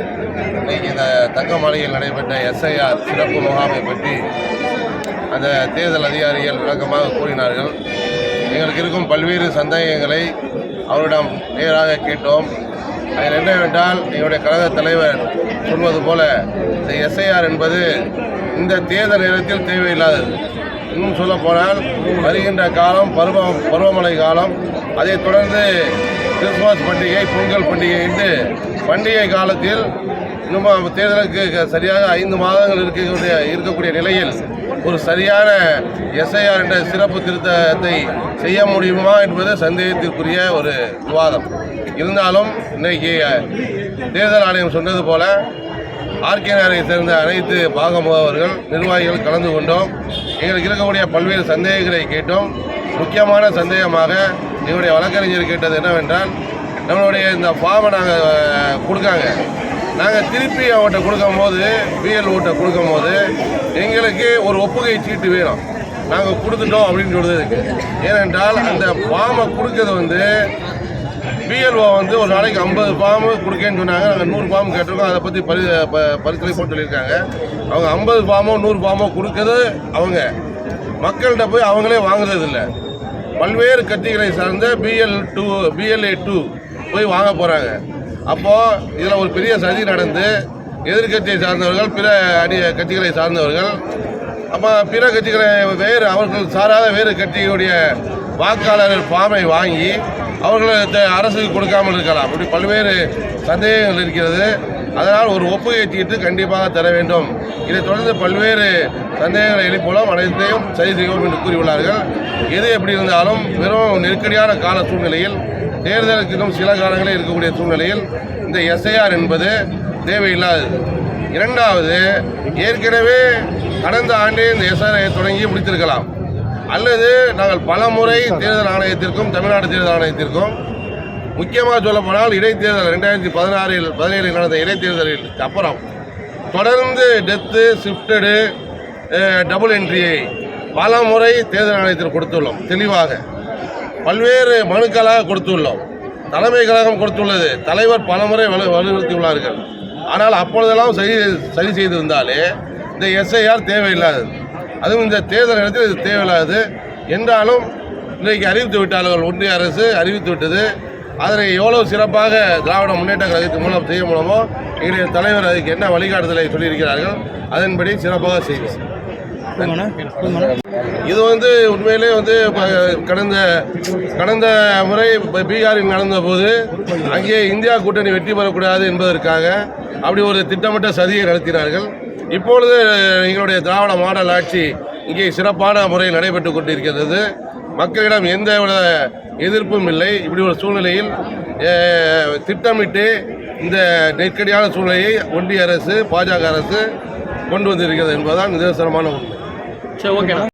இன்னைக்கு இந்த தங்கமலையில் நடைபெற்ற எஸ்ஐஆர் சிறப்பு முகாமை பற்றி அந்த தேர்தல் அதிகாரிகள் விளக்கமாக கூறினார்கள். எங்களுக்கு இருக்கும் பல்வேறு சந்தேகங்களை அவரிடம் நேராக கேட்டோம். அதில் என்னவென்றால் எங்களுடைய கழக தலைவர் சொல்வது போல இந்த எஸ்ஐஆர் என்பது இந்த தேர்தல் நேரத்தில் தேவையில்லாதது. இன்னும் சொல்ல போனால் வருகின்ற காலம் பருவ பருவமழை காலம் அதைத் தொடர்ந்து கிறிஸ்துமஸ் பண்டிகை பொங்கல் பண்டிகை என்று பண்டிகை காலத்தில் இன்னும் தேர்தலுக்கு க- சரியாக ஐந்து மாதங்கள் இருக்கக்கூடிய இருக்கக்கூடிய நிலையில் ஒரு சரியான எஸ்ஐஆர் என்ற சிறப்பு திருத்தத்தை செய்ய முடியுமா என்பது சந்தேகத்திற்குரிய ஒரு விவாதம். இருந்தாலும் இன்றைக்கு தேர்தல் ஆணையம் சொன்னது போல ஆர்கே நகரை சேர்ந்த அனைத்து பாக முகவர்கள் நிர்வாகிகள் கலந்து கொண்டோம். எங்களுக்கு இருக்கக்கூடிய பல்வேறு சந்தேகங்களை கேட்டோம். முக்கியமான சந்தேகமாக என்னுடைய வழக்கறிஞர் கேட்டது என்னவென்றால் நம்மளுடைய இந்த ஃபார்மை நாங்கள் கொடுக்காங்க. நாங்கள் திருப்பி அவர்கிட்ட கொடுக்கும்போது கொடுக்கும் கொடுக்கும்போது எங்களுக்கு ஒரு ஒப்புகை சீட்டு வேணும். நாங்கள் கொடுத்துட்டோம் அப்படின்னு சொல்கிறதுக்கு ஏனென்றால் அந்த ஃபார்மை கொடுக்கறது வந்து பிஎல்ஓ வந்து ஒரு நாளைக்கு ஐம்பது ஃபார்மு கொடுக்கேன்னு சொன்னாங்க. நாங்கள் நூறு ஃபார்ம் கேட்டிருக்கோம். அதை பற்றி பரி ப- பரிசீலனை போட்டு சொல்லியிருக்காங்க. அவங்க ஐம்பது ஃபார்மோ நூறு ஃபார்மோ கொடுக்கறது அவங்க. மக்கள்கிட்ட போய் அவங்களே வாங்குறது இல்லை பல்வேறு கட்சிகளை சார்ந்த பிஎல் டூ பிஎல்ஏ டூ போய் வாங்க போகிறாங்க அப்போது இதில் ஒரு பெரிய சதி நடந்து எதிர்க்கட்சியை சார்ந்தவர்கள் பிற அணி கட்சிகளை சார்ந்தவர்கள் அப்போ பிற கட்சிகளை வேறு அவர்கள் சாராத வேறு கட்சியுடைய வாக்காளர்கள் பாமை வாங்கி அவர்களை அரசுக்கு கொடுக்காமல் இருக்கலாம். அப்படி பல்வேறு சந்தேகங்கள் இருக்கிறது. அதனால் ஒரு ஒப்புகை சீட்டு கண்டிப்பாக தர வேண்டும். இதைத் தொடர்ந்து பல்வேறு சந்தேகங்களை எழுப்பலாம் அனைத்தையும் சரி செய்வோம் என்று கூறியுள்ளார்கள். எது எப்படி இருந்தாலும் வெறும் நெருக்கடியான கால சூழ்நிலையில் தேர்தலுக்கு இன்னும் சில காலங்களே இருக்கக்கூடிய சூழ்நிலையில் இந்த எஸ்ஐஆர் என்பது தேவையில்லாதது. இரண்டாவது ஏற்கனவே கடந்த ஆண்டே இந்த எஸ்ஆர்ஐ தொடங்கி முடித்திருக்கலாம். அல்லது நாங்கள் பல முறை தேர்தல் ஆணையத்திற்கும் தமிழ்நாடு தேர்தல் ஆணையத்திற்கும் முக்கியமாக சொல்லப்போனால் இடைத்தேர்தல் ரெண்டாயிரத்தி பதினாறில் பதினேழில் நடந்த இடைத்தேர்தலில் அப்புறம் தொடர்ந்து டெத்து ஷிஃப்டடு டபுள் என்ட்ரியை பல முறை தேர்தல் ஆணையத்தில் கொடுத்துள்ளோம். தெளிவாக. பல்வேறு மனுக்களாக கொடுத்துள்ளோம். தலைமை கழகம் கொடுத்துள்ளது. தலைவர் பலமுறை வலு வலியுறுத்தியுள்ளார்கள். ஆனால் அப்பொழுதெல்லாம் சரி சரி செய்திருந்தாலே இந்த எஸ்ஐஆர் தேவையில்லாதது. அதுவும் இந்த தேர்தல் நேரத்தில் இது தேவையில்லாதது. என்றாலும் இன்றைக்கு அறிவித்து விட்டார்கள். ஒன்றிய அரசு அறிவித்து விட்டது. அதனை எவ்வளவு சிறப்பாக திராவிட முன்னேற்ற கழகத்தின் மூலம் செய்ய மூலமோ எங்களுடைய தலைவர் அதுக்கு என்ன வழிகாட்டுதலை சொல்லியிருக்கிறார்கள் அதன்படி சிறப்பாக செய்வோம். இது வந்து உண்மையிலே வந்து கடந்த கடந்த முறை பீகாரில் நடந்த போது அங்கே இந்தியா கூட்டணி வெற்றி பெறக்கூடாது என்பதற்காக அப்படி ஒரு திட்டமிட்ட சதியை நடத்தினார்கள். இப்பொழுது எங்களுடைய திராவிட மாடல் ஆட்சி இங்கே சிறப்பான முறையில் நடைபெற்று கொண்டிருக்கிறது மக்களிடம் எந்த வித எதிர்ப்பும் இல்லை. இப்படி ஒரு சூழ்நிலையில் திட்டமிட்டு இந்த நெருக்கடியான சூழ்நிலையை ஒன்றிய அரசு பாஜக அரசு கொண்டு வந்திருக்கிறது என்பதுதான் நிதர்சனமான உண்மை. சரி ஓகேண்ணா.